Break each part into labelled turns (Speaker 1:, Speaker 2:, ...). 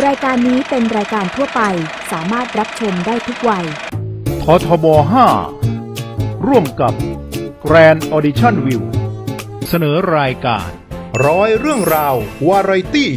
Speaker 1: รายการนี้เป็นรายการทั่วไปสามารถรับชมได้ทุกวัย
Speaker 2: ททบ 5 ร่วมกับ Grand Audition View เสนอรายการ
Speaker 3: ร้อยเรื่องราว วาไรตี้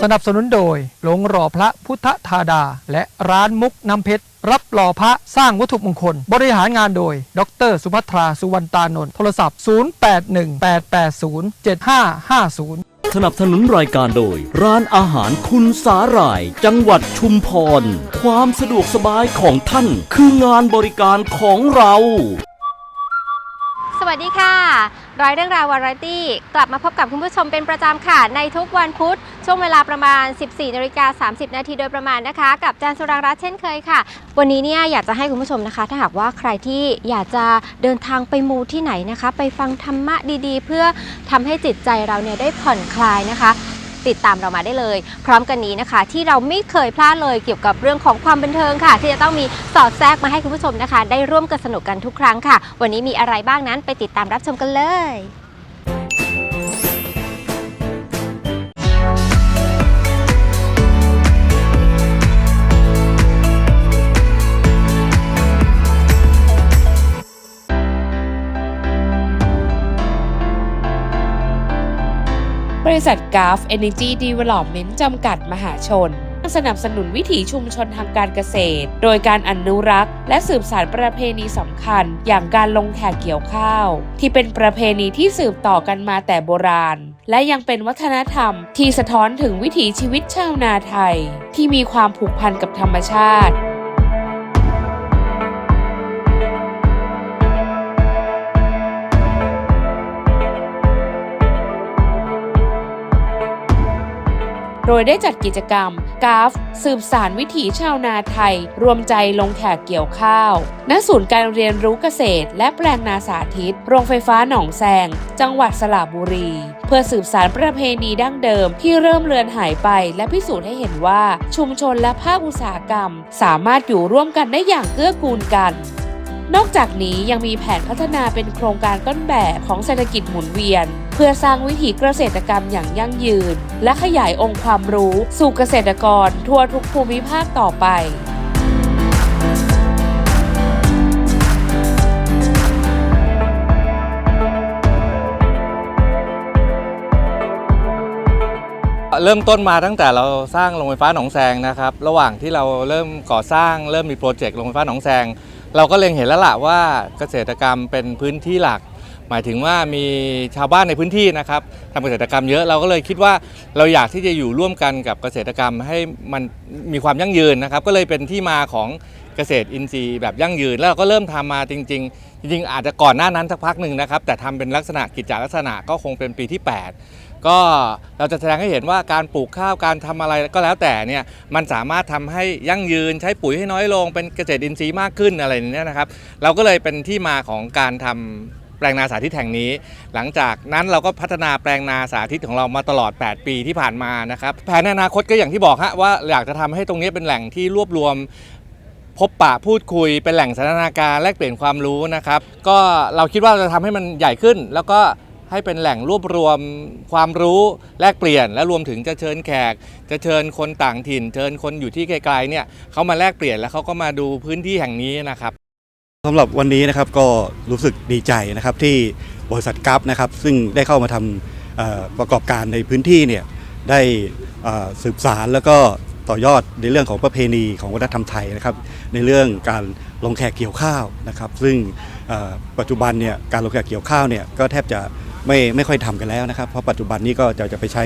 Speaker 4: สนับสนุนโดยหลงรอพระพุทธธาดา และร้านมุกน้ำเพชร รับหล่อพระสร้างวัตถุมงคล บริหารงานโดย ดร สุภัทรา สุวรรณตานนท์โทรศัพท์ 0818807550
Speaker 5: สนับสนุนรายการโดย ร้านอาหารคุณสาหร่าย จังหวัดชุมพร ความสะดวกสบายของท่านคืองานบริการของเรา
Speaker 6: สวัสดีค่ะ ร้อยเรื่องราววาไรตี้กลับมาพบกับคุณผู้ชมเป็นประจำค่ะ ในทุกวันพุธ ช่วงเวลาประมาณ 14นาฬิกา30 นาทีโดยประมาณนะคะ กับจานสุรังรัตน์เช่นเคยค่ะ วันนี้เนี่ยอยากจะให้คุณผู้ชมนะคะ ถ้าหากว่าใครที่อยากจะเดินทางไปมูที่ไหนนะคะ ไปฟังธรรมะดีๆ เพื่อทำให้จิตใจเราเนี่ยได้ผ่อนคลายนะคะ ติดตามเรามาได้เลย พร้อมกันนี้นะคะ ที่เราไม่เคยพลาดเลยเกี่ยวกับเรื่องของความบันเทิงค่ะ ที่จะต้องมีสอดแทรกมาให้คุณผู้ชมนะคะ ได้ร่วมกันสนุกกันทุกครั้งค่ะ วันนี้มีอะไรบ้างนั้นไปติดตามรับชมกันเลย
Speaker 7: ริษัทกาฟ Energy Development จำกัดมหาชนสนับสนุนวิถีชุมชนทางการเกษตร โดยการอนุรักษ์ และสืบสานประเพณีสำคัญ อย่างการลงแขกเกี่ยวข้าว ที่เป็นประเพณีที่สืบต่อกันมาแต่โบราณ และยังเป็นวัฒนธรรมที่สะท้อนถึงวิถีชีวิตชาวนาไทย ที่มีความผูกพันกับธรรมชาติ โดยได้จัดกิจกรรมกราฟ สืบสารวิถีชาวนาไทย รวมใจลงแขกเกี่ยวข้าว ณ ศูนย์การเรียนรู้เกษตร และแปลงนาสาธิต โรงไฟฟ้าหนองแซง จังหวัดสระบุรี เพื่อสืบสารประเพณีดั้งเดิมที่เริ่มเลือนหายไป และพิสูจน์ให้เห็นว่าชุมชนและภาคอุตสาหกรรม สามารถอยู่ร่วมกันได้อย่างเกื้อกูลกันนอกจากนี้ยังมีแผนพัฒนาเป็นโครงการต้นแบบของเศรษฐกิจหมุนเวียน พื่อสร้างวิถีเกษตรกรรมอย่างยั่งยืน และขยายองค์ความรู้สู่เกษตรกรทั่วทุกภูมิภาคต่อไป
Speaker 8: เริ่มต้นมาตั้งแต่เราสร้างโรงไฟฟ้าหนองแซงนะครับระหว่างที่เราเริ่มก่อสร้างเริ่มมีโปรเจกต์โรงไฟฟ้าหนองแซงเราก็เล็งเห็นแล้วล่ะว่าเกษตรกรรมเป็นพื้นที่หลัก หมายถึงว่ามีชาวบ้านในพื้นที่นะครับทำเกษตรกรรมเยอะเราก็เลยคิดว่าเราอยากที่จะอยู่ร่วมกันกับเกษตรกรรมให้มันมีความยั่งยืนนะครับ ก็เลยเป็นที่มาของเกษตรอินทรีย์แบบยั่งยืน แล้วเราก็เริ่มทำมาจริง ๆ จริง ๆ อาจจะก่อนหน้านั้นสักพักหนึ่งนะครับ แต่ทำเป็นลักษณะกิจจลักษณะก็คงเป็นปีที่ 8 ก็เราจะแสดงให้เห็นว่าการปลูกข้าวการทำอะไรก็แล้วแต่เนี่ยมันสามารถทำให้ยั่งยืนใช้ปุ๋ยให้น้อยลง เป็นเกษตรอินทรีย์มากขึ้นอะไรเนี้ยนะครับ เราก็เลยเป็นที่มาของการทำ แปลงนาสาธิตแห่งนี้ หลังจากนั้นเราก็พัฒนาแปลงนาสาธิตของเรามาตลอด 8 ปีที่ผ่านมานะครับแผนในอนาคตก็อย่างที่บอกฮะว่าอยากจะทำให้ตรงนี้เป็นแหล่งที่รวบรวมพบปะพูดคุยเป็นแหล่งสันทนาการแลกเปลี่ยนความรู้นะครับ ก็เราคิดว่าเราจะทำให้มันใหญ่ขึ้น แล้วก็ให้เป็นแหล่งรวบรวมความรู้แลกเปลี่ยน และรวมถึงจะเชิญแขก จะเชิญคนต่างถิ่น เชิญคนอยู่ที่ไกลๆเนี่ยเขามาแลกเปลี่ยนแล้วเขาก็มาดูพื้นที่แห่งนี้นะครับ
Speaker 9: สำหรับวันนี้นะครับก็รู้สึกดีใจนะครับที่บริษัทกัฟนะครับซึ่งได้เข้ามาทำประกอบการในพื้นที่เนี่ยได้สืบสารแล้วก็ต่อยอดในเรื่องของประเพณีของวัฒนธรรมไทยนะครับ ในเรื่องการลงแขกเกี่ยวข้าวนะครับ ซึ่งปัจจุบันเนี่ยการลงแขกเกี่ยวข้าวเนี่ยก็แทบจะไม่ไม่ค่อยทำกันแล้วนะครับ เพราะปัจจุบันนี้ก็จะจะไปใช้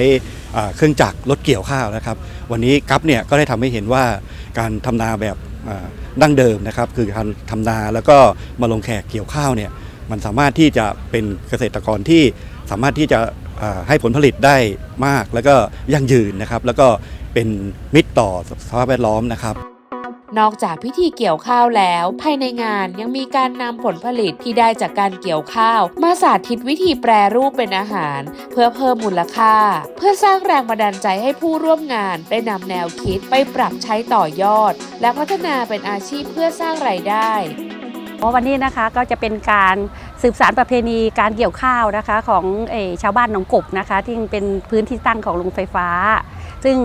Speaker 9: เครื่องจักรรถเกี่ยวข้าวนะครับ วันนี้กัฟเนี่ยก็ได้ทำให้เห็นว่าการทำนาแบบ ดั้งเดิมนะครับ คือการทำนาแล้วก็มาลงแขกเกี่ยวข้าวเนี่ยมันสามารถที่จะเป็นเกษตรกรที่สามารถที่จะให้ผลผลิตได้มากแล้วก็ยั่งยืนนะครับ แล้วก็เป็นมิตรต่อสภาพแวดล้อมนะครับ
Speaker 7: นอกจากพิธีเกี่ยวข้าวแล้ว ภายในงานยังมีการนำผลผลิตที่ได้จากการเกี่ยวข้าว มาสาธิตวิธีแปรรูปเป็นอาหาร เพื่อเพิ่มมูลค่า เพื่อสร้างแรงบันดาลใจให้ผู้ร่วมงานได้นำแนวคิดไปปรับใช้ต่อยอด และพัฒนาเป็นอาชีพเพื่อสร้างไรายได้
Speaker 10: เพราะวันนี้นะคะก็จะเป็นการ สืบสารประเพณีการเกี่ยวข้าวนะคะของอชาวบ้านหนองกบนะคะที่เป็นพื้นที่ตั้งของโรงไฟฟ้า ซึ่ง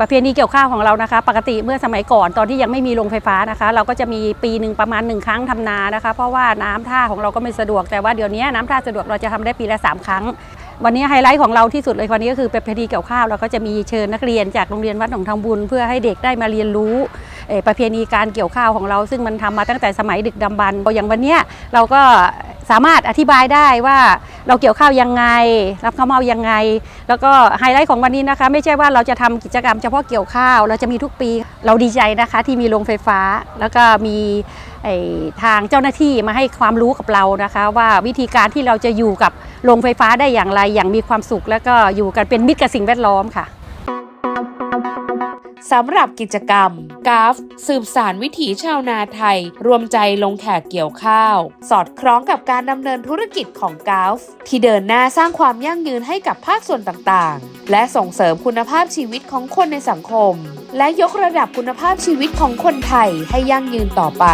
Speaker 10: ประเพณีเกี่ยวข้าวของเรานะคะ ปกติเมื่อสมัยก่อนตอนที่ยังไม่มีโรงไฟฟ้านะคะ เราก็จะมีปีหนึ่งประมาณหนึ่งครั้งทำนานะคะ เพราะว่าน้ำท่าของเราก็ไม่สะดวกแต่ว่าเดี๋ยวนี้น้ำท่าสะดวกเราจะทำได้ปีละสามครั้งวันนี้ไฮไลท์ของเราที่สุดเลยวันนี้ก็คือเป็นประเพณีเกี่ยวข้าวเราก็จะมีเชิญนักเรียนจากโรงเรียนวัดหนองทองบุญ เพื่อให้เด็กได้มาเรียนรู้ประเพณีการเกี่ยวข้าวของเรา ซึ่งมันทำมาตั้งแต่สมัยดึกดำบรรพ์อย่างวันนี้เราก็ สามารถอธิบายได้ว่าเราเกี่ยวข้าวยังไง รับข้าวเมายังไง แล้วก็ไฮไลท์ของวันนี้นะคะ ไม่ใช่ว่าเราจะทำกิจกรรมเฉพาะเกี่ยวข้าว เราจะมีทุกปีเราดีใจนะคะ ที่มีโรงไฟฟ้า แล้วก็มีทางเจ้าหน้าที่มาให้ความรู้กับเรานะคะ ว่าวิธีการที่เราจะอยู่กับโรงไฟฟ้าได้อย่างไรอย่างมีความสุข แล้วก็อยู่กันเป็นมิตรกับสิ่งแวดล้อมค่ะ
Speaker 7: สำหรับกิจกรรมกราฟสืบสารวิถีชาวนาไทย รวมใจลงแขกเกี่ยวข้าว สอดคล้องกับการดำเนินธุรกิจของกราฟที่เดินหน้าสร้างความยั่งยืนให้กับภาคส่วนต่างๆ และส่งเสริมคุณภาพชีวิตของคนในสังคม และยกระดับคุณภาพชีวิตของคนไทยให้ยั่งยืนต่อไป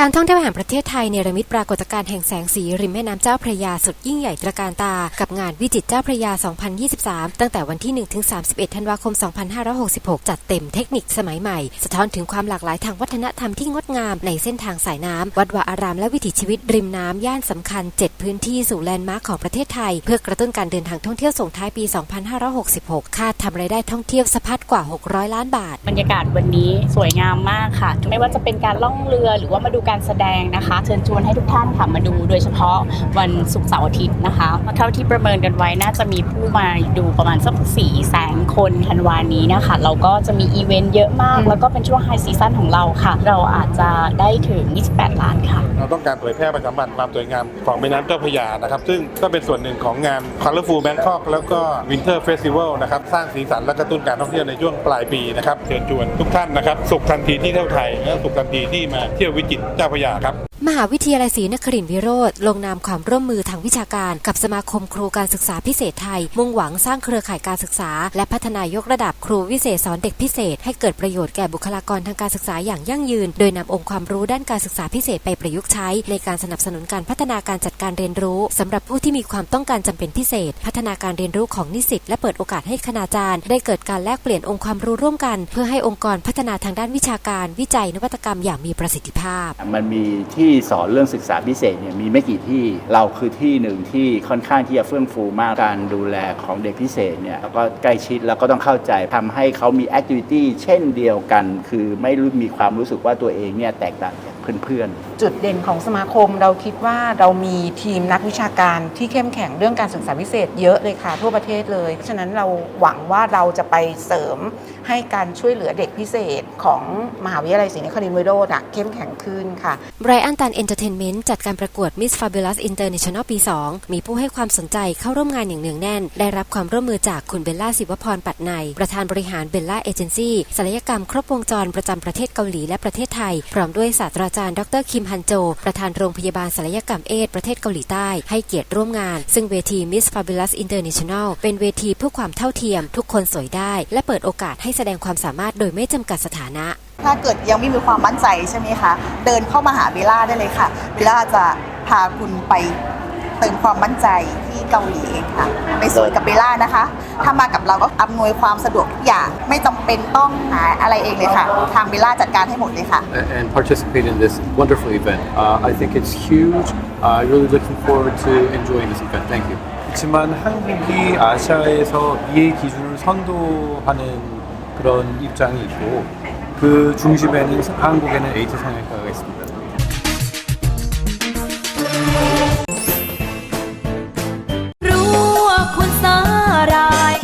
Speaker 11: การท่องเที่ยวแห่งประเทศไทยเนรมิตปรากฏการณ์แห่งแสงสีริมแม่น้ำเจ้าพระยาสุดยิ่งใหญ่ตระการตา กับงานวิจิตเจ้าพระยา 2023 ตั้งแต่วันที่1ถึง31 ธันวาคม 2566 จัดเต็มเทคนิคสมัยใหม่ สะท้อนถึงความหลากหลายทางวัฒนธรรมที่งดงามในเส้นทางสายน้ำวัดวาอาราม และวิถีชีวิตริมน้ำย่านสำคัญ 7 พื้นที่สู่แลนด์มาร์คของประเทศไทย เพื่อกระตุ้นการเดินทางท่องเที่ยวส่งท้ายปี 2566 คาดทำรายได้ท่องเที่ยวสะพัดกว่า 600 ล้านบาท
Speaker 12: บรรยากาศวันนี้สวยงามมากค่ะ ไม่ว่าจะเป็นการล่องเรือหรือว่ามาดูการแสดงนะคะ เชิญชวนให้ทุกท่านค่ะมาดูโดยเฉพาะวันศุกร์เสาร์อาทิตย์นะคะเท่าที่ประเมินกันไว้น่าจะมีผู้มาดูประมาณสัก4ี่แสนคนธันวานี้นะคะเราก็จะมีอีเวนต์เยอะมาก แล้วก็เป็นช่วงไฮซีซั่นของเราค่ะ เราอาจจะได้ถึง 28 ล้านค่ะ
Speaker 13: เราต้องการเผยแพร่ประชาสัมพันธ์ความสวยงามของแม่น้ำเจ้าพระยานะครับ ซึ่งก็เป็นส่วนหนึ่งของงาน Colorful Bangkok แล้วก็ Winter Festival นะครับ สร้างสีสันและกระตุ้นการท่องเที่ยวในช่วงปลายปีนะครับ เชิญชวนทุกท่านนะครับ สุขทันทีที่เที่ยวไทยและสุขทันทีที่มาเที่ยววิจิตรเจ้าพระยาครับ
Speaker 11: มหาวิทยาลัยศรีนครินทร์วิโรธลงนามความร่วมมือทางวิชาการ กับสมาคมครูการศึกษาพิเศษไทย มุ่งหวังสร้างเครือข่ายการศึกษา และพัฒนายกระดับครูวิเศษสอนเด็กพิเศษ ให้เกิดประโยชน์แก่บุคลากรทางการศึกษาอย่างยั่งยืน โดยนำองค์ความรู้ด้านการศึกษาพิเศษไปประยุกต์ใช้ ในการสนับสนุนการพัฒนาการจัดการเรียนรู้สำหรับผู้ที่มีความต้องการจำเป็นพิเศษ พัฒนาการเรียนรู้ของนิสิตและเปิดโอกาสให้คณาจารย์ ได้เกิดการแลกเปลี่ยนองค์ความรู้ร่วมกัน เพื่อให้องค์กรพัฒนาทางด้านวิชาการ วิจัยนวัตกรรมอย่างมีประสิทธิภาพ
Speaker 14: มันมีที่ที่สอนเรื่องศึกษาพิเศษเนี่ยมีไม่กี่ที่เราคือที่หนึ่งที่ค่อนข้างที่จะเฟื่องฟูมากการดูแลของเด็กพิเศษเนี่ยแล้วก็ใกล้ชิดแล้วก็ต้องเข้าใจทำให้เขามีแอคทิวิตี้เช่นเดียวกัน คือไม่รู้มีความรู้สึกว่าตัวเองเนี่ยแตกต่างจากเพื่อนๆ
Speaker 15: จุดเด่นของสมาคมเราคิดว่าเรามีทีมนักวิชาการที่เข้มแข็งเรื่องการศึกษาพิเศษเยอะเลยค่ะ ทั่วประเทศเลย ฉะนั้นเราหวังว่าเราจะไปเสริมให้การช่วยเหลือเด็กพิเศษของมหาวิทยาลัยศรีนครินทรวิโรจน์อะเข้มแข็งขึ้นค่ะ
Speaker 11: ไรอันตันเอนเตอร์เทนเมนต์จัดการประกวด Miss Fabulous International ปี 2 มีผู้ให้ความสนใจเข้าร่วมงานอย่างเนืองแน่น ได้รับความร่วมมือจากคุณเบลล่าศิวพรปัตไนประธานบริหารเบลล่าเอเจนซี่ศัลยกรรมครบวงจรประจำประเทศเกาหลีและประเทศไทย พร้อมด้วยศาสตราจารย์ดรคิมฮันโจ ประธานโรงพยาบาลศัลยกรรมเอดประเทศเกาหลีใต้ ให้เกียรติร่วมงาน ซึ่งเวที Miss Fabulous International เป็นเวทีเพื่อความเท่าเทียม ทุกคนสวยได้ และเปิดโอกาสให้แสดงความสามารถโดยไม่จำกัดสถานะ
Speaker 16: ถ้าเกิดยังไม่มีความมั่นใจใช่ไหมคะ เดินเข้ามาหาเบลล่าได้เลยค่ะ เบลล่าจะพาคุณไปเติมความมั่นใจ ที่เกาหลีเองค่ะ ไปสวยกับเบลล่านะคะ ถ้ามากับเราก็อำนวยความสะดวกทุกอย่าง ไม่จำเป็นต้องหาอะไรเองเลยค่ะ ทางเบลล่าจัดการให้หมดเลยค่ะ
Speaker 17: and participate in this wonderful event. Uh, I think it's huge. Uh, I'm really looking forward to enjoying this event. Thank you.
Speaker 18: 그렇지만 한국이 아시아에서 미의 기준을 선도하는 그런 입장이 있고 그 중심에는 한국에는 에이트 성형외과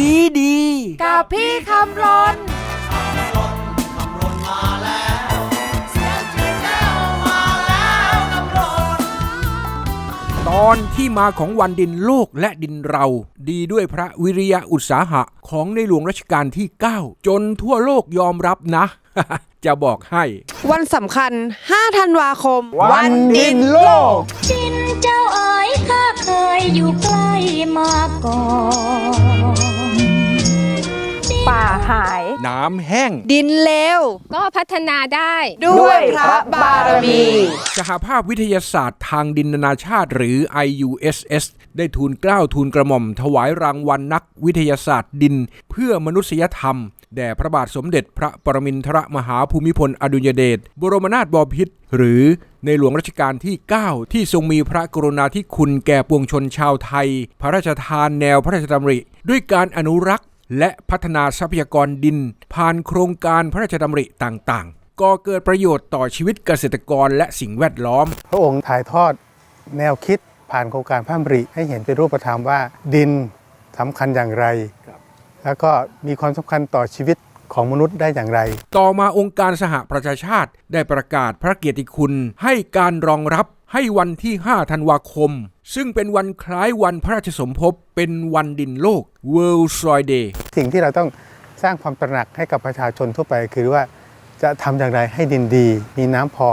Speaker 19: ดีดี
Speaker 20: กับพี่คำรน
Speaker 19: ตอนที่มาของวันดินโลกและดินเรา ดีด้วยพระวิริยะอุตสาหะของในหลวงรัชกาลที่ 9 จนทั่วโลกยอมรับนะ จะบอกให้
Speaker 20: วันสำคัญ 5 ธันวาคม
Speaker 19: วันดินโลก
Speaker 21: ชินเจ้าเอ๋ยข้าเคยอยู่ใกล้มาก่อน
Speaker 20: ป่าหาย
Speaker 19: น้ำแห้ง
Speaker 20: ดินเลว
Speaker 6: ก็พัฒนาได้
Speaker 20: ด้วยพระบารมี
Speaker 19: สหภาพวิทยาศาสตร์ทางดินนานาชาติหรือ IUSS ได้ทูลเกล้าทูลกระหม่อม ถวายรางวัลนักวิทยาศาสตร์ดิน เพื่อมนุษยธรรม แด่พระบาทสมเด็จพระปรมินทรมหาภูมิพลอดุลยเดชบรมนาถบพิตรหรือในหลวงรัชกาลที่ 9 ที่ทรงมีพระกรุณาธิคุณแก่ปวงชนชาวไทย พระราชทานแนวพระราชดำริ ด้วยการอนุรักษ์ และพัฒนาทรัพยากรดิน ผ่านโครงการพระราชดำริต่างๆ ก่อเกิดประโยชน์ต่อชีวิตเกษตรกรและสิ่งแวดล้อม
Speaker 22: พระองค์ถ่ายทอดแนวคิดผ่านโครงการพระดำริให้เห็นเป็นรูปธรรมว่า ดินสำคัญอย่างไร แล้วก็มีความสำคัญต่อชีวิตของมนุษย์ได้อย่างไร
Speaker 19: ต่อมาองค์การสหประชาชาติได้ประกาศพระเกียรติคุณให้การรองรับ ให้วันที่ 5 ธันวาคม ซึ่งเป็นวันคล้ายวันพระราชสมภพเป็นวันดินโลก World Soil Day
Speaker 22: สิ่งที่เราต้องสร้างความตระหนักให้กับประชาชนทั่วไปคือว่าจะทำอย่างไรให้ดินดี มีน้ำพอ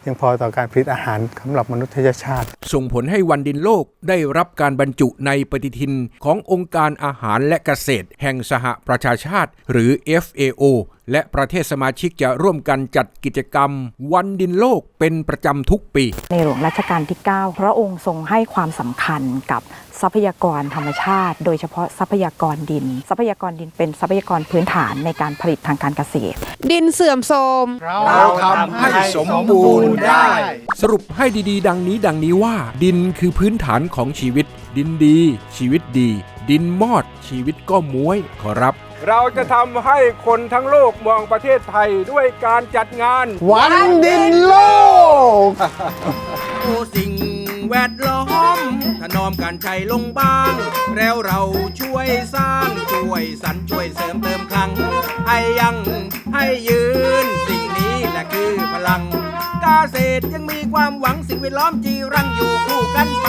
Speaker 22: เพียงพอต่อการผลิตอาหารสำหรับมนุษยชาติ
Speaker 19: ส่งผลให้วันดินโลกได้รับการบรรจุในปฏิทินขององค์การอาหารและเกษตร แห่งสหประชาชาติ หรือ FAO และประเทศสมาชิกจะร่วมกันจัดกิจกรรม วันดินโลกเป็นประจำทุกปี
Speaker 23: ในหลวงรัชกาลที่ 9 พระองค์ทรงให้ความสำคัญกับ ทรัพยากรธรรมชาติ โดยเฉพาะทรัพยากรดิน ทรัพยากรดินเป็นทรัพยากรพื้นฐานในการผลิตทางการเกษตร
Speaker 20: ดินเสื่อมโทรม
Speaker 19: เราทำให้สมบูรณ์ได้ สรุปให้ดีๆ ดังนี้ดังนี้ว่า ดินคือพื้นฐานของชีวิต ดินดี ชีวิตดี ดินมอด ชีวิตก็ม้วยขอรับ
Speaker 4: เราจะทำให้คนทั้งโลกมองประเทศไทยด้วยการจัดงาน
Speaker 22: วันดินโลก
Speaker 19: โอ้สิ่ง แวดล้อม ถนอมการใช้ลงบ้าง แล้วเราช่วยสร้าง ช่วยสรรช่วยเสริมเติมครั้งให้ยังให้ยืน สิ่งนี้แหละคือพลัง กาเกษตรยังมีความหวังสิ่งแวดล้อมจีรังอยู่คู่กันไป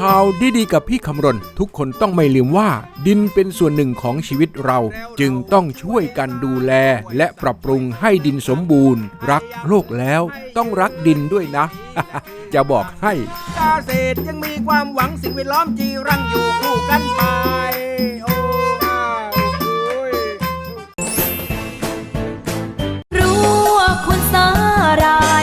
Speaker 19: ข่าวดีๆกับพี่คำรณ ทุกคนต้องไม่ลืมว่า ดินเป็นส่วนหนึ่งของชีวิตเรา จึงต้องช่วยกันดูแล และปรับปรุงให้ดินสมบูรณ์ รักโลกแล้ว ต้องรักดินด้วยนะ จะบอกให้เกษตรยังมีความหวังสิ่งแวดล้อมจีรังอยู่คู่กันไป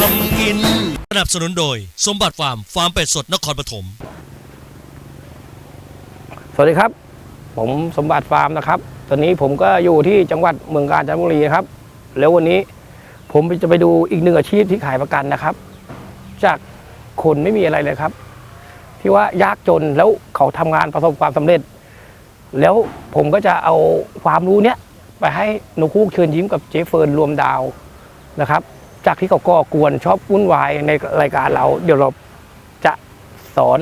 Speaker 24: ทำกิน สนับสนุนโดย สมบัติฟาร์ม ฟาร์มเป็ดสดนครปฐม
Speaker 25: สวัสดีครับ ผมสมบัติฟาร์มนะครับ ตอนนี้ผมก็อยู่ที่จังหวัดเมืองกาญจนบุรีครับ แล้ววันนี้ผมจะไปดูอีกหนึ่งอาชีพที่ขายประกันนะครับ จากคนไม่มีอะไรเลยครับ ที่ว่ายากจนแล้วเขาทำงานประสบความสำเร็จ แล้วผมก็จะเอาความรู้เนี้ยไปให้หนูคู่เชิญยิ้มกับเจฟเฟิร์นรวมดาวนะครับ จากที่เขาก่อกวนชอบวุ่นวายในรายการเรา เดี๋ยวเราจะสอน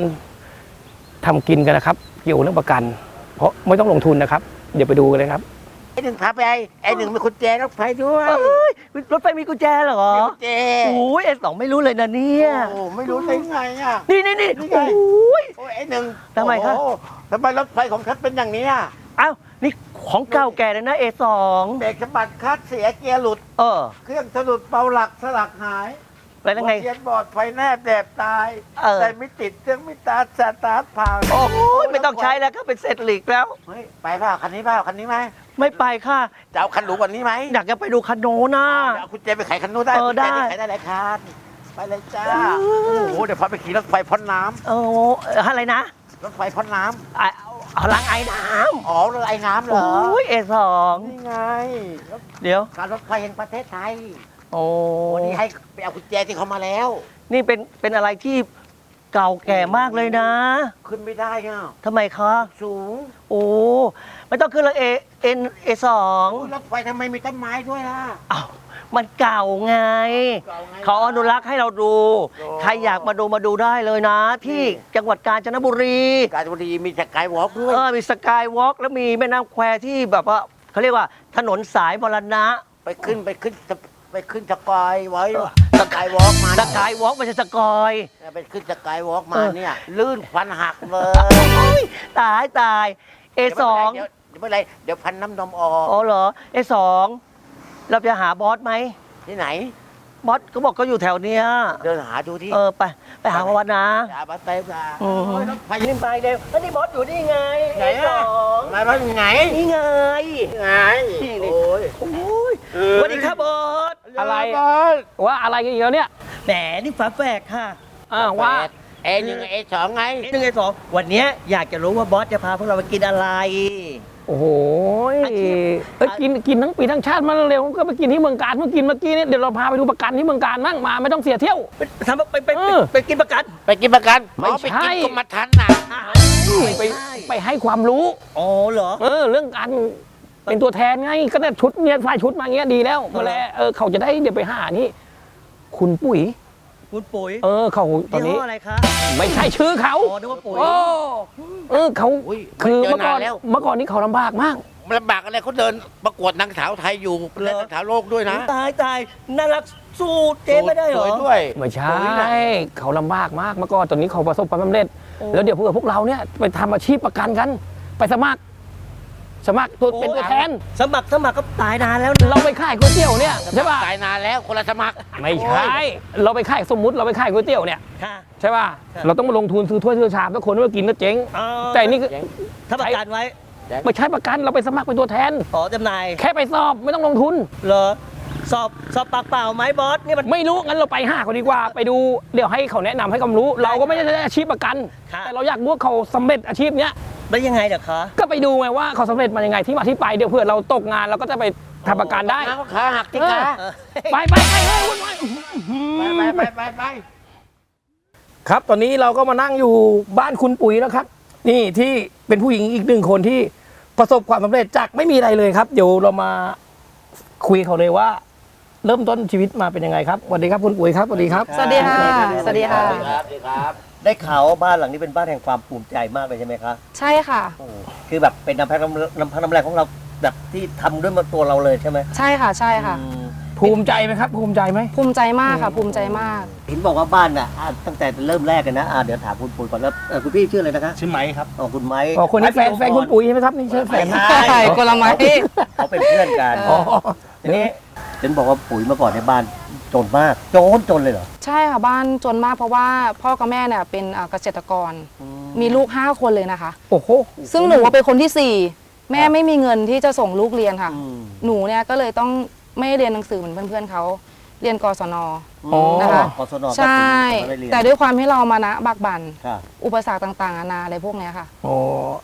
Speaker 25: ทำกินกันนะครับ เกี่ยวกับเรื่องประกัน เพราะไม่ต้องลงทุนนะครับ เดี๋ยวไปดูกันเลยครับ
Speaker 26: ไอ้หนึ่งพาไปไอ้หนึ่งมีกุญแจรถไฟด้วย
Speaker 27: รถไฟมีกุญแจเหรอ
Speaker 26: มีกุญแจ
Speaker 27: โอ้ยเอสองไม่รู้เลยนะเนี่ย
Speaker 26: โอ้ไม่รู้ได้ไงอะ
Speaker 27: นี่นี่นี่
Speaker 26: นี่ไง
Speaker 27: โอ้ย
Speaker 26: โอ้ยไอ้หนึ่ง
Speaker 27: ทำไมครับ
Speaker 26: โอ้โหทำไมรถไฟของฉันเป็นอย่างนี้อะ
Speaker 27: อ้าว นี่ของเก่าแก่เลยนะเอสอง
Speaker 26: เบรกสะบัดคลัดเสียเกียร์หลุด
Speaker 27: เออ
Speaker 26: เครื่องสะดุดเป่าหลักสลักหาย
Speaker 27: แล้วยังไง
Speaker 26: หัวเทียนบอดไฟแนบแดบตาย
Speaker 27: เออ
Speaker 26: แต่ไม่ติดเครื่องไม่ตาร์ทสตาร์ทพัง
Speaker 27: โอ้ยไม่ต้องใช้แล้วก็เป็นเศษเหล็กแล้ว
Speaker 26: เฮ้ยไปเปล่าคันนี้เปล่าคันนี้ไหม
Speaker 27: ไม่ไปค่ะ
Speaker 26: จะเอาคันหรูกว่านี้ไหม
Speaker 27: อยากจะไปดูคาโนนะ
Speaker 26: เดี๋ยวเอากุญแจไปไขคันนู้นได้
Speaker 27: เออ
Speaker 26: กุญแจนี่
Speaker 27: ได้
Speaker 26: ไขได้หลายคันไปเลยจ้าโอ้โหเดี๋ยวพาไปขี่รถไฟพ่นน้
Speaker 27: โอ้อะไรนะำ
Speaker 26: รถไฟพ่นน้
Speaker 27: ไอเอาล้างไอ้น้ำ
Speaker 26: อ๋อเรือไอ้น้ำำเหรอ
Speaker 27: โอ้ยเอสอง
Speaker 26: นี่ไง
Speaker 27: เดี๋ยว
Speaker 26: การรถไฟแห่งประเทศไทย
Speaker 27: โอ้
Speaker 26: วันนี้ให้ไปเอากุญแจที่เขามาแล้ว
Speaker 27: นี่เป็นเป็นอะไรที่เก่าแก่มากเลยนะ
Speaker 26: ขึ้นไม่ได้อะ
Speaker 27: ทำไมคะ
Speaker 26: สูง
Speaker 27: โอ้ไม่ต้องขึ้นเลยเอเอ็นเอสอง
Speaker 26: รถไฟทำไมมีต้นไม้ด้วยล่ะ
Speaker 27: มันเก่าไง เขาอนุรักษ์ให้เราดู ใครอยากมาดูมาดูได้เลยนะ ที่จังหวัดกาญจนบุรี
Speaker 26: กาญจนบุรีมีสกายวอล์กด้วย
Speaker 27: เออมีสกายวอล์กแล้วมีแม่น้ำแควที่แบบว่าเขาเรียกว่าถนนสายมรณะ
Speaker 26: ไปขึ้นไปขึ้นไปขึ้นสกายไว้สกายวอล์กมา
Speaker 27: สกายวอล์กไม่ใช่สกอย
Speaker 26: ไปขึ้นสกายวอล์กมาเนี่ยลื่นฟันหักเลย
Speaker 27: ตายตายเอสอง
Speaker 26: เดี๋ยวเดี๋ยวไม่เป็นไรเดี๋ยวพันน้ำนมออก
Speaker 27: อ๋อเหรอเอสอง เราจะหาบอสไหม
Speaker 26: ที่ไหน
Speaker 27: บอสเขาบอกก็อยู่แถวเนี้ย
Speaker 26: เดินหาดูที่
Speaker 27: เออไปไปหาบอสนะ
Speaker 26: อย่ามาเตะมา
Speaker 27: อืมไปนี่ไปเร็วแล้วนี่บอสอยู่นี่ไง
Speaker 26: ไหน
Speaker 27: เอส
Speaker 26: อะ
Speaker 27: อง
Speaker 26: มาบ้านไหน
Speaker 27: นี่ไง
Speaker 26: ไง
Speaker 27: นี่นี่
Speaker 26: โอ้ย
Speaker 27: โอ้ยสวัสดีครับบอส
Speaker 4: อะไรว่าอะไรกันอีกแล้วเนี่ย
Speaker 27: แหมนี่ฝาแฝดค่ะ
Speaker 4: อ่าว่า
Speaker 26: เอหนึ่งเอสองไง
Speaker 27: หนึ่งไอ้สองวันเนี้ยอยากจะรู้ว่าบอสจะพาพวกเราไปกินอะไร
Speaker 4: โอ้โหเอ้ยกินกินทั้งปีทั้งชาติมาเร็วก็ไปกินที่เมืองการเมื่อกินเมื่อกี้เนี่ยเดี๋ยวเราพาไปดูประกันที่เมืองการมั่งมาไม่ต้องเสียเที่ยว
Speaker 27: ทำไปไปไปไปกินประกัน
Speaker 26: ไปกินประกัน
Speaker 4: ไม่
Speaker 26: อ๋อไป
Speaker 4: ใช่
Speaker 26: กินกรมธรรม์นะ
Speaker 4: ไปไปให้ความรู้
Speaker 27: อ๋อเหรอ
Speaker 4: เออเรื่องการเป็นตัวแทนไงก็ได้ชุดเนี่ยใส่ชุดมาเงี้ยดีแล้วมาแล้วเออเขาจะได้เดี๋ยวไปหานี่ คุณปุ๋ย
Speaker 27: คุณปุ๋ย
Speaker 4: เออเขาตอน
Speaker 27: ยี่
Speaker 4: นี้
Speaker 27: ห้ออะไรคะ
Speaker 4: ไม่ใช่ชื่อเขา
Speaker 27: อ๋อนึกว่าปุ๋ย
Speaker 4: โอ้เออเขา
Speaker 26: อุ้ย
Speaker 4: คือ
Speaker 26: เจ
Speaker 4: เมื่อก่อน
Speaker 26: นานแล้ว
Speaker 4: เมื่อก่อนนี้เขาลำบากมาก
Speaker 26: ลำบากอะไรเขาเดินประกวดนางสาวไทยอยู่เป็นนางสาวโลกด้วยนะ
Speaker 27: ตายตายน่ารักสู้เจ๊ไม่ได้เหร
Speaker 26: ส
Speaker 27: อ
Speaker 26: วยด้วย
Speaker 4: ไม่ใช่
Speaker 26: ปุ๋ยน่ะ
Speaker 4: เขาลำบากมากเมื่อก่อนตอนนี้เขาประสบความสำเร็จ
Speaker 27: โอ้
Speaker 4: แล้วเดี๋ยวเพื่อพวกเราเนี่ยไปทำอาชีพประกันกัน ไปสมัคร สมัครตัวเป็นตัวแทน
Speaker 27: สมัครสมัครก็ตายนานแล้ว
Speaker 4: เราไปขายก๋วยเตี๋ยวเนี่ยใช่ป่ะ
Speaker 26: ตายนานแล้วคนละสมัคร
Speaker 4: ไม่ใช่เราไปขายสมมุติเราไปขายก๋วยเตี๋ยวเนี่ย
Speaker 27: ค่ะ
Speaker 4: ใช่ป่ะ
Speaker 27: ค่ะ
Speaker 4: เราต้องมาลงทุนซื้อถ้วยซื้อชามถ้าคนไม่กินก็เจ๊ง
Speaker 27: อ๋อ
Speaker 4: แต่นี่คือ
Speaker 27: ถ้าประกันไว้
Speaker 4: ไม่ใช่ประกันเราไปสมัครเป็นตัวแทน
Speaker 27: ขอจำหน่าย
Speaker 4: แค่ไปสอบไม่ต้องลงทุน
Speaker 27: เหรอสอบสอบปากเปล่าไหมบอสนี่มัน
Speaker 4: ไม่รู้งั้นเราไปห้าเขาดีกว่า ไปดูเดี๋ยวให้เขาแนะนำให้ความรู้ เราก็ไม่ได้ได้อาชีพประกัน
Speaker 27: ค่ะ
Speaker 4: แต่เราอยากรู้ว่าเขาสำเร็จอาชีพเนี้ย
Speaker 27: แล้วยังไงเดี๋ยวคะ
Speaker 4: ก็ไปดูไงว่าเขาสำเร็จมายังไงที่มาที่ไปเดี๋ยวเผื่อเราตกงานเราก็จะไปทำประกันได้
Speaker 26: น้ำขาหักที่ขา
Speaker 27: เออ
Speaker 4: ไปไปไปเลยวุ่นวาย
Speaker 26: ไปไปไปไป
Speaker 4: ครับตอนนี้เราก็มานั่งอยู่บ้านคุณปุ๋ยแล้วครับ นี่ที่เป็นผู้หญิงอีกหนึ่งคนที่ประสบความสำเร็จจากไม่มีอะไรเลยครับ เดี๋ยวเรามาคุยเขาเลยว่า เริ่มต้นชีวิตมาเป็นยังไงครับสวัสดีครับคุณปุ๋ยครับสวัสดีครับ
Speaker 20: สวัสดีค่ะสวัสดีค่ะ
Speaker 26: ครับครับ
Speaker 27: ได้ข่าวว่าบ้านหลังนี้เป็นบ้านแห่งความภูมิใจมากเลยใช่ไหมคะ
Speaker 20: ใช่ค่ะ
Speaker 27: คือแบบเป็นน้ำพักน้ำน้ำพักน้ำแรงของเราแบบที่ทำด้วยตัวเราเลยใช่ไหม
Speaker 20: ใช่ค่ะใช่ค่ะ
Speaker 4: ภูมิใจไหมครับ ภูมิใจไหม
Speaker 20: ภูมิใจมากค่ะ ภูมิใจมาก
Speaker 27: เห็นบอกว่าบ้านน่ะอะตั้งแต่เริ่มแรกกันนะอะเดี๋ยวถามคุณปุ๋ยก่อนแล้วเอ่อคุณพี่ชื่ออะไรนะคะ
Speaker 26: ชื่อไม้ครับ
Speaker 27: อ๋อคุณไม้
Speaker 4: อ๋อคนนี้แฟนแฟนคุณปุ๋ยใช่ไหมครับนี่ใช่แฟนนะ
Speaker 20: ใช่คนละไม้
Speaker 27: เขาเป็นเพื่อนกัน
Speaker 4: อ๋อ
Speaker 27: ทีนี้เห็นบอกว่าปุ๋ยเมื่อก่อนในบ้านจนมากจนจนเลยเหรอ
Speaker 20: ใช่ค่ะบ้านจนมากเพราะว่าพ่อกับแม่เนี่ยเป็นอ่าเกษตรกร มีลูก5คนเลยนะคะ
Speaker 4: โอ้โห
Speaker 20: ซึ่งหนูเป็นคนที่4แม่ไม่มีเงินที่จะส่งลูกเรียนค่ะหนูเนี่ยก็เลยต้องไม่เรียนหนังสือเหมือนเพื่อนๆเขาเรียนกศน
Speaker 27: อ๋อ
Speaker 20: นะคะ
Speaker 27: กศนก็
Speaker 20: ใช่
Speaker 27: ไม่ได้เรียน
Speaker 20: แต่ด้วยความที่เรามานะบักบัน
Speaker 27: ค่ะ
Speaker 20: อุปสรรคต่างๆนานาอะไรพวกเนี้ยค่ะ
Speaker 4: โอ้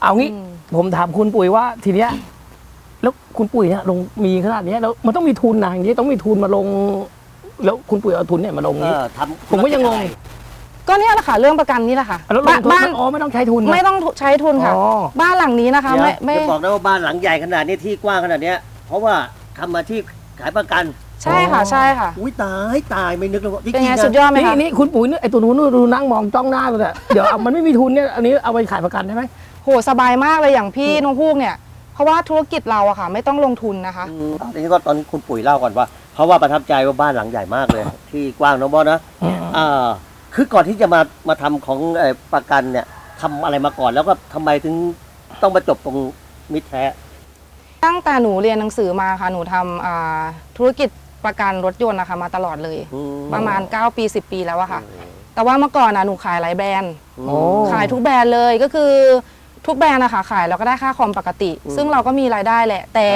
Speaker 4: เอางี้
Speaker 20: อืม
Speaker 4: ผมถามคุณปุ๋ยว่าทีเนี้ยแล้วคุณปุ๋ยเนี่ยลงมีขนาดเนี้ยแล้วมันต้องมีทุนนะอย่างนี้ต้องมีทุนมาลง แล้วคุณปุ๋ยเอาทุนเนี่ยมาลงนี้
Speaker 27: เออทำ
Speaker 4: ผมก็ยังงง
Speaker 20: ก็เนี่ยแหละค่ะเรื่องประกันนี่แหละค่ะ
Speaker 4: แล้วลงทุน
Speaker 20: บ้าน
Speaker 4: อ๋อไม่ต้องใช้ทุนนะ
Speaker 20: ไม่ต้องใช้ทุนค่ะ
Speaker 4: อ๋อ
Speaker 20: บ้านหลังนี้นะคะ
Speaker 27: เดี๋ยว
Speaker 20: ไม่ไม่
Speaker 27: จะบอกนะว่าบ้านหลังใหญ่ขนาดนี้ที่กว้างขนาดเนี้ยเพราะว่าทำอาชีพขายประกัน
Speaker 20: ใช่ค่ะใช่ค่ะ
Speaker 27: อุ้ยตายตายไม่นึกเลยว่าจริงๆ
Speaker 20: เป็นไง
Speaker 27: นะ
Speaker 20: สุดยอดไหม
Speaker 4: นี่
Speaker 20: คะ
Speaker 4: นี่คุณปุ๋ยนี่ไอตัวนู้นดูนั่งมองจ้องหน้าเลยอะเดี๋ยวเอามันไม่มีทุนเนี่ยอันนี้เอาไปขายประกันได้ไหม
Speaker 20: โหสบายมากเลยอย่างพี่น้องฮูกเนี่ย เพราะว่าธุรกิจเราอะค่ะ ไม่ต้องลงทุนนะคะ
Speaker 27: อืมทีนี้ก็ตอนคุณปุ๋ยเล่าก่อนว่า เพราะว่าประทับใจว่าบ้านหลังใหญ่มากเลย ที่กว้างเนอะบอสนะอ่าคือก่อนที่จะมามาทำของเอ่อประกันเนี่ยทำอะไรมาก่อนแล้วก็ทำไมถึงต้องมาจบตรงมิตรแท้
Speaker 20: ตั้งแต่หนูเรียนหนังสือมาค่ะ หนูทำอ่าธุรกิจประกันรถยนต์นะคะมาตลอดเลย ประมาณ 9 ปี 10 ปีแล้วอะค่ะ แต่ว่าเมื่อก่อนอะหนูขายหลายแบรนด์
Speaker 4: โอ้
Speaker 20: ขายทุกแบรนด์เลยก็คือทุกแบรนด์นะคะขายเราก็ได้ค่าคอมปกติ ซึ่งเราก็มีรายได้แหละ แต่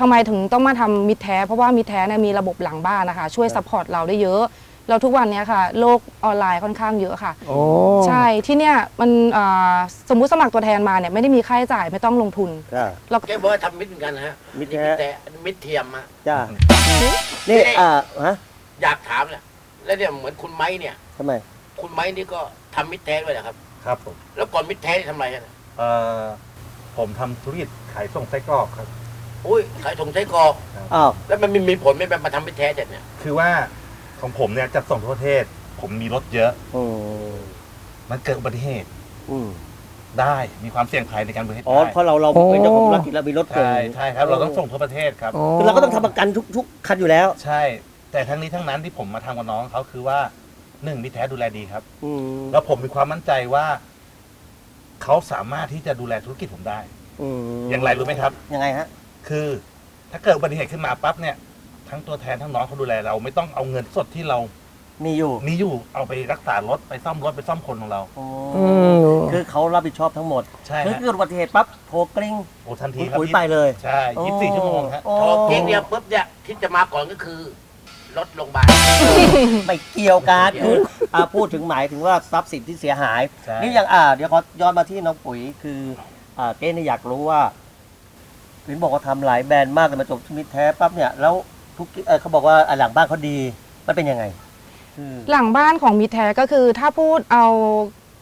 Speaker 20: ทำไมถึงต้องมาทำมิตรแท้เพราะว่ามิตรแท้เนี่ยมีระบบหลังบ้านนะคะ ช่วยซัพพอร์ตเราได้เยอะแล้วทุกวันเนี้ยค่ะ โลกออนไลน์ค่อนข้างเยอะค่ะ
Speaker 4: โอ้
Speaker 20: ใช่ที่เนี่ยมันอ่าสมมุติสมัครตัวแทนมาเนี่ยไม่ได้มีค่าใช้จ่ายไม่ต้องลงทุน
Speaker 27: จ้า
Speaker 20: แล้วก็
Speaker 26: แกบอกว่าทำมิตรเหมือนกันนะฮะ
Speaker 27: มิตร
Speaker 26: นี่
Speaker 27: แท้
Speaker 26: แต่มิตรเทียมอะ
Speaker 27: จ้า นี่อ่าฮะ
Speaker 26: อยากถามเนี่ยแล้วเนี่ยเหมือนคุณไม้เนี่ย
Speaker 27: ทำไม
Speaker 26: คุณไม้นี่ก็ทำมิตรแท้ด้วยนะครับ
Speaker 28: ครับผม
Speaker 26: แล้วก่อนมิตรแท้นี่ทำอะไรกันอะ
Speaker 28: เอ่อผมทำธุรกิจขายส่งไส้กรอกครับ
Speaker 26: อุ้ยขายถุงไส้กรอก
Speaker 27: อ้าว
Speaker 26: แล้วมันมีมีผลไหม่แบบมาทำมิตรแท้เสร็จเนี่ย
Speaker 28: คือว่าของผมเนี่ยจัดส่งทั่วประเทศ ผมมีรถเยอะ
Speaker 27: อืม
Speaker 28: มันเกิดอุบัติเหตุ
Speaker 27: อืม
Speaker 28: ได้มีความเสี่ยงภัยในการอุบัติเหตุ
Speaker 27: อ๋อ
Speaker 28: ได้
Speaker 27: เพราะเราเราเป็นเจ้าของธุรกิจเรามีรถเกิน
Speaker 28: ใช่ใช่ครับ เราต้องส่งทั่วประเทศครับ
Speaker 27: คือเราก็ต้องทำประกันทุกทุกคันอยู่แล้ว
Speaker 28: ใช่ แต่ทั้งนี้ทั้งนั้นที่ผมมาทำกับน้องเขาคือว่าหนึ่งมิตรแท้ดูแลดีครับ
Speaker 27: อืม
Speaker 28: แล้วผมมีความมั่นใจว่า เขาสามารถที่จะดูแลธุรกิจผมได้
Speaker 27: อืม
Speaker 28: อย่างไรรู้ไหมครับ
Speaker 27: ยังไงฮะ
Speaker 28: คือ ถ้าเกิดอุบัติเหตุขึ้นมาปั๊บเนี่ย ทั้งตัวแทนทั้งน้องเขาดูแลเรา ไม่ต้องเอาเงินสดที่เรา
Speaker 27: มีอยู่
Speaker 28: มีอยู่เอาไปรักษารถไปซ่อมรถไปซ่อมคนของเรา
Speaker 27: คือเขารับผิดชอบทั้งหมด
Speaker 28: ใช่
Speaker 27: คือ
Speaker 28: ฮะ
Speaker 27: เกิดอุบัติเหตุปั๊บโทรกริ้ง
Speaker 28: โอ้ทันที
Speaker 27: คุณ
Speaker 28: ครับ
Speaker 27: ปุ๋ยไปเลย
Speaker 28: ใช่ยี่สิบสี่ชั่วโมงฮะ
Speaker 27: โอ้
Speaker 26: พอเก๊กเนี่ยปุ๊บเนี่ยที่จะมาก่อนก็คือรถโรงพยาบาล
Speaker 27: ไม่เกี่ยวกันคืออ่าพูดถึงหมายถึงว่าทรัพย์สินที่เสียหาย
Speaker 28: ใช่
Speaker 27: นี่อย่างอ่าเดี๋ยวขอย้อนมาที่น้องปุ๋ยคืออ่าเก้เนี่ยอยากรู้ว่า เห็นบอกว่าทำหลายแบรนด์มากเลยมาจบที่มิตรแท้ปั๊บเนี่ยแล้วทุกเอ่อเขาบอกว่าอ่าหลังบ้านเขาดี มันเป็นยังไง
Speaker 20: หลังบ้านของมิตรแท้ก็คือถ้าพูดเอา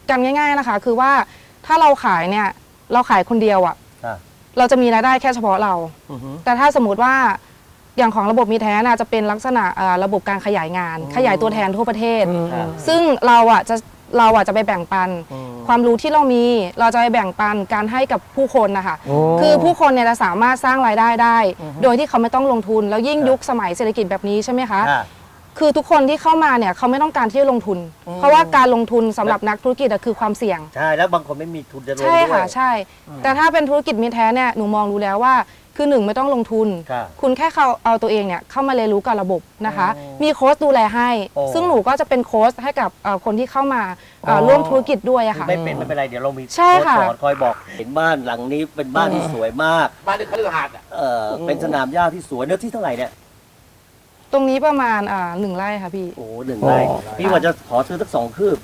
Speaker 20: กันง่าย ๆนะคะ คือว่าถ้าเราขายเนี่ยเราขายคนเดียวอะ
Speaker 27: อะ
Speaker 20: เราจะมีรายได้แค่เฉพาะเรา
Speaker 27: อือฮึ
Speaker 20: แต่ถ้าสมมติว่าอย่างของระบบมีแท้น่ะจะเป็นลักษณะเอ่อระบบการขยายงานขยายตัวแทนทั่วประเทศ
Speaker 27: ครับ
Speaker 20: ซึ่งเราอะจะ เราอะจะไปแบ่งปัน
Speaker 27: อืม
Speaker 20: ความรู้ที่เรามีเราจะไปแบ่งปันการให้กับผู้คนนะคะ
Speaker 27: โอ้
Speaker 20: คือผู้คนเนี่ยจะสามารถสร้างรายได้ได้โดยที่เขาไม่ต้องลงทุน แล้วยิ่งยุคสมัยเศรษฐกิจแบบนี้ใช่ไหมคะ
Speaker 27: ค่ะ
Speaker 20: คือทุกคนที่เข้ามาเนี่ยเขาไม่ต้องการที่จะลงทุน
Speaker 27: อืม
Speaker 20: เพราะว่าการลงทุนสำหรับนักธุรกิจอะคือความเสี่ยง
Speaker 27: ใช่แล้วบางคนไม่มีทุนจะลง
Speaker 20: ใช่
Speaker 27: ด้วย
Speaker 20: ค่ะใช่ แต่ถ้าเป็นธุรกิจมิตรแท้เนี่ยหนูมองรู้แล้วว่า คือหนึ่งไม่ต้องลงทุน
Speaker 27: ค่ะ
Speaker 20: คุณแค่เข้าเอาตัวเองเนี่ยเข้ามาเรียนรู้กับระบบนะคะ
Speaker 27: อ๋อ
Speaker 20: มีโค้ชดูแลให้
Speaker 27: โอ้
Speaker 20: ซึ่งหนูก็จะเป็นโค้ชให้กับเอ่อคนที่เข้ามาเอ่ออ
Speaker 27: อ
Speaker 20: ร่วมธุรกิจด้วยอะ
Speaker 27: คือ
Speaker 20: ค่ะ
Speaker 27: ไม่เป็นไม่เป็นไรเดี๋ยวเรามี
Speaker 20: ใช่ค่ะ
Speaker 27: โค้ชสอนคอยบอก เห็นบ้านหลังนี้เป็นบ้านที่สวยมาก
Speaker 26: บ้านที่เขาเรียกหาดอะ
Speaker 27: เออเป็นสนามหญ้าที่สวยเนื้อที่เท่าไหร่เนี่ย
Speaker 20: ตรงนี้ประมาณอ่าหนึ่งไร่ค่ะพี่
Speaker 27: โอ้หนึ่งไร่พี่ว่าจะขอซื้อสักสองคืบ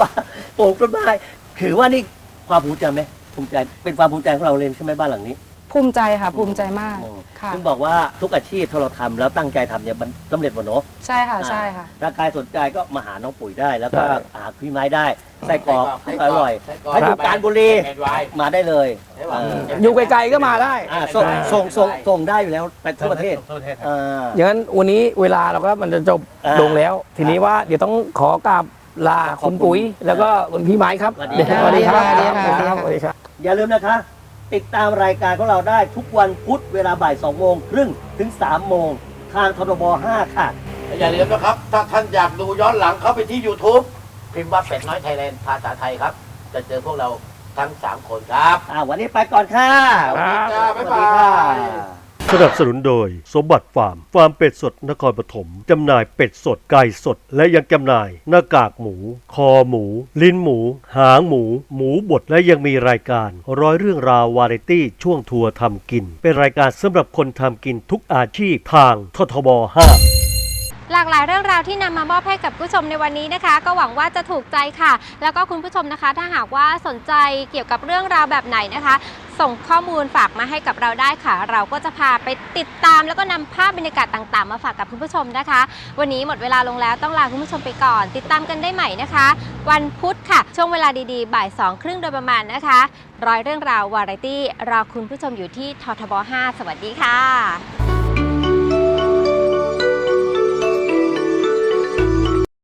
Speaker 27: บ้าปลูกต้นไม้ถือว่านี่ความภูมิใจไหม ภูมิใจเป็นความภูมิใจของเราเลยใช่ไหมบ้านหลังนี้
Speaker 20: ภูมิใจค่ะ ภูมิใจมากค่ะ
Speaker 27: ซึ่งบอกว่าทุกอาชีพถ้าเราทำแล้วตั้งใจทำเนี่ยมันสำเร็จหมดเนาะ
Speaker 20: ใช่ค่ะใช่ค่ะ
Speaker 27: ถ้าใครสนใจก็มาหาน้องปุ๋ยได้ แล้วก็
Speaker 4: ใช่
Speaker 27: หาพี่ไม้ได้ไส้กรอก
Speaker 26: ไส้กรอก
Speaker 27: อร่อย
Speaker 26: ไส้กรอก
Speaker 27: ให้อยู่การบุรี
Speaker 26: แอนไวน์
Speaker 27: มาได้เลย
Speaker 26: ใช่ป่ะ
Speaker 27: เออ
Speaker 4: อยู่ไกลๆก็มาได้
Speaker 27: อ่าส่งส่งส่งส่งได้อยู่แล้วไปทั่วประเทศ
Speaker 28: ทั่วประเทศครับ
Speaker 27: อ่า
Speaker 4: อย่างนั้นวันนี้เวลาเราก็มันจะจบ
Speaker 27: อ่า
Speaker 4: ลงแล้ว ทีนี้ว่าเดี๋ยวต้องขอกราบ ลา
Speaker 27: ขอบคุ
Speaker 4: คุณณปุ๋ย แล้วก็คุณพี่ไม้ครับ
Speaker 27: สวัสดีครับ
Speaker 4: สวัสดีครับ
Speaker 20: สวัสดีครับ
Speaker 4: สวัสดีครับ
Speaker 27: อย่าลืมนะคะ ติดตามรายการของเราได้ทุกวันพุธเวลาบ่าย2โมงครึ่งถึง3โมงทางทรบ5ค่ะ
Speaker 26: อย่าลืมนะครับ ถ้าท่านอยากดูย้อนหลังเข้าไปที่ YouTube พิมพ์ว่าเป็ดน้อยไทยแลนด์ภาษาไทยครับ จะเจอพวกเราทั้ง 3 คนครับ
Speaker 27: อ่าวันนี้ไปก่อนค่ะ
Speaker 26: ครับ
Speaker 27: สวัสดีค่ะ
Speaker 24: สนับสนุนโดย สมบัติฟาร์ม ฟาร์มเป็ดสดนครปฐมจำหน่ายเป็ดสดไก่สด และยังจำหน่าย หน้ากากหมู คอหมู ลิ้นหมู หางหมู หมูบดและยังมีรายการ ร้อยเรื่องราววาไรตี้ช่วงทัวร์ทำกิน เป็นรายการสำหรับคนทำกินทุกอาชีพทางททบ 5
Speaker 6: หลากหลายเรื่องราวที่นำมามอบให้กับผู้ชมในวันนี้นะคะ ก็หวังว่าจะถูกใจค่ะ แล้วก็คุณผู้ชมนะคะ ถ้าหากว่าสนใจเกี่ยวกับเรื่องราวแบบไหนนะคะ ส่งข้อมูลฝากมาให้กับเราได้ค่ะ เราก็จะพาไปติดตาม แล้วก็นำภาพบรรยากาศต่างๆ มาฝากกับคุณผู้ชมนะคะ วันนี้หมดเวลาลงแล้วต้องลาคุณผู้ชมไปก่อน ติดตามกันได้ใหม่นะคะ วันพุธค่ะ ช่วงเวลาดีๆบ่ายสองครึ่งโดยประมาณนะคะร้อยเรื่องราววาไรตี้รอคุณผู้ชมอยู่ที่ททบ 5 สวัสดีค่ะ